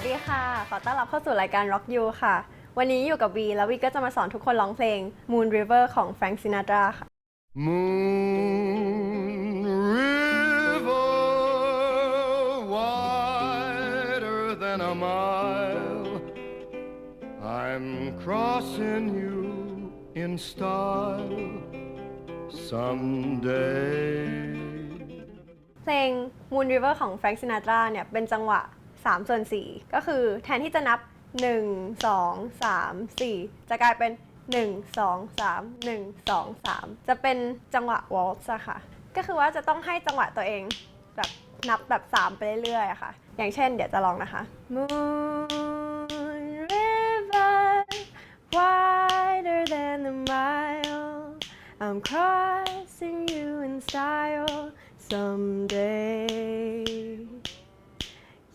วัสดีค่ะ ขอต้อนรับเข้าสู่รายการ Rock You ค่ะ วันนี้อยู่กับวี แล้ววีก็จะมาสอนทุกคนร้องเพลง Moon River ของ Frank Sinatra ค่ะ Moon River, wider than a mile. I'm crossing you in style someday. เพลง Moon River ของ Frank Sinatra เนี่ยเป็นจังหวะ 3 ส่วน 4 ก็คือแทนที่จะนับ 1 2 3 4 จะกลายเป็น 1 2 3 1 2 3 จะเป็นจังหวะ waltz อะค่ะ ก็คือว่าจะต้องให้จังหวะตัวเองแบบนับแบบ 3 ไปเรื่อยๆอะค่ะ อย่างเช่นเดี๋ยวจะลองนะคะ Moon River wider than a mile I'm crossing you in style someday.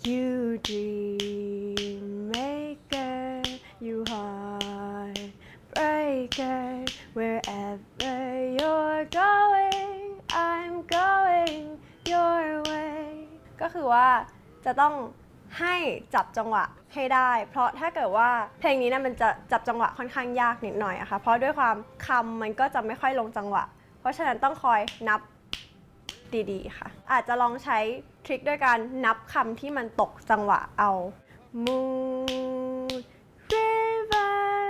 You dream maker, you heartbreaker. Wherever you're going, I'm going your way. ก็คือว่าจะต้องให้จับจังหวะให้ได้ เพราะถ้าเกิดว่าเพลงนี้นะมันจะจับจังหวะค่อนข้างยากนิดหน่อยอะค่ะ เพราะด้วยความคำมันก็จะไม่ค่อยลงจังหวะ เพราะฉะนั้นต้องคอยนับ ดีๆ ค่ะ อาจจะลองใช้ทริคด้วยการนับคำที่มันตกจังหวะเอา Moon River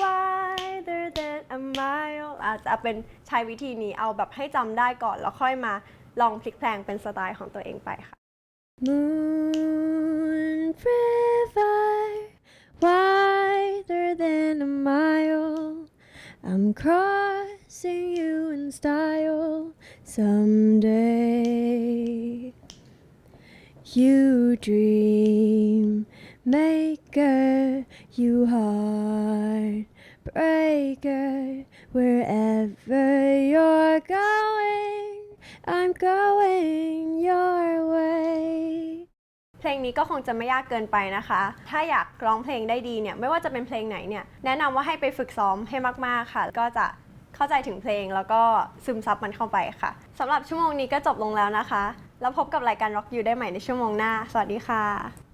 wider than a mile อาจจะเป็นใช้วิธีนี้เอาแบบให้จำได้ก่อน แล้วค่อยมาลองพลิกแพลงเป็นสไตล์ของตัวเองไปค่ะ Moon River wider than a mile I'm crossing you in style someday. You dream maker, you heart breaker. Wherever you're going, I'm going your way. เพลงนี้ก็คงจะไม่ยากเกินไปนะคะ ถ้าอยากร้องเพลงได้ดีเนี่ย ไม่ว่าจะเป็นเพลงไหนเนี่ย แนะนำว่าให้ไปฝึกซ้อมให้มากๆค่ะ ก็จะ เข้าใจถึงเพลงแล้วก็ซึมซับมันเข้าไปค่ะสำหรับชั่วโมงนี้ก็จบลงแล้วนะคะ แล้วพบกับรายการ Rock You ได้ใหม่ในชั่วโมงหน้า สวัสดีค่ะ